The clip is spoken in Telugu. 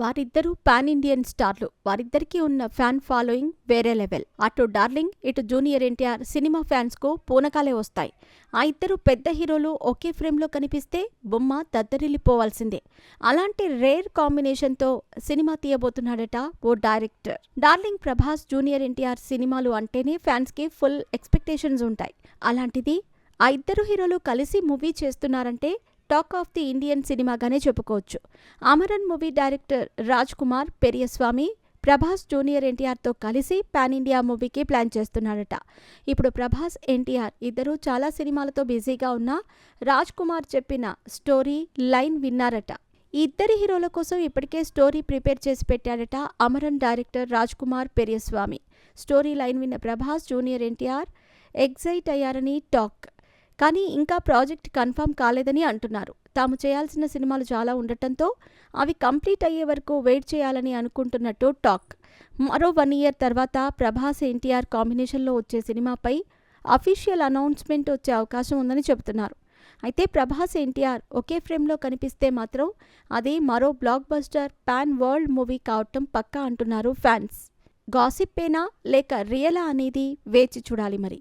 వారిద్దరూ పాన్ ఇండియన్ స్టార్లు. వారిద్దరికీ ఉన్న ఫ్యాన్ ఫాలోయింగ్ వేరే లెవెల్. అటు డార్లింగ్ ఇటు జూనియర్ ఎన్టీఆర్ సినిమా ఫ్యాన్స్కు పూనకాలే వస్తాయి. ఆ ఇద్దరు పెద్ద హీరోలు ఒకే ఫ్రేమ్లో కనిపిస్తే బొమ్మ దద్దరిల్లిపోవాల్సిందే. అలాంటి రేర్ కాంబినేషన్తో సినిమా తీయబోతున్నాడట ఓ director. Darling Prabhas junior NTR సినిమాలు అంటేనే ఫ్యాన్స్కి ఫుల్ ఎక్స్పెక్టేషన్స్ ఉంటాయి. అలాంటిది ఆ ఇద్దరు హీరోలు కలిసి మూవీ చేస్తున్నారంటే టాక్ ఆఫ్ ది ఇండియన్ సినిమాగానే చెప్పుకోవచ్చు. Amaran movie director Raj Kumar Periyasamy Prabhas junior ఎన్టీఆర్తో కలిసి పాన్ ఇండియా మూవీకి ప్లాన్ చేస్తున్నాడట. ఇప్పుడు ప్రభాస్ ఎన్టీఆర్ ఇద్దరూ చాలా సినిమాలతో బిజీగా ఉన్న రాజ్ కుమార్ చెప్పిన స్టోరీ లైన్ విన్నారట. ఇద్దరి హీరోల కోసం ఇప్పటికే స్టోరీ ప్రిపేర్ చేసి పెట్టాడట Amaran director Raj Kumar Periyasamy. Story line విన్న ప్రభాస్ జూనియర్ ఎన్టీఆర్ ఎగ్జైట్ అయ్యారని టాక్. కానీ ఇంకా ప్రాజెక్ట్ కన్ఫర్మ్ కాలేదని అంటున్నారు. తాము చేయాల్సిన సినిమాలు చాలా ఉండటంతో అవి కంప్లీట్ అయ్యే వరకు వెయిట్ చేయాలని అనుకుంటున్నట్టు టాక్. మరో వన్ ఇయర్ తర్వాత ప్రభాస్ ఎన్టీఆర్ కాంబినేషన్లో వచ్చే సినిమాపై అఫీషియల్ అనౌన్స్మెంట్ వచ్చే అవకాశం ఉందని చెబుతున్నారు. అయితే ప్రభాస్ ఎన్టీఆర్ ఒకే ఫ్రేమ్లో కనిపిస్తే మాత్రం అది మరో block buster pan world movie కావటం పక్కా అంటున్నారు ఫ్యాన్స్ గాసిప్పేనా లేక రియలా అనేది వేచి చూడాలి మరి.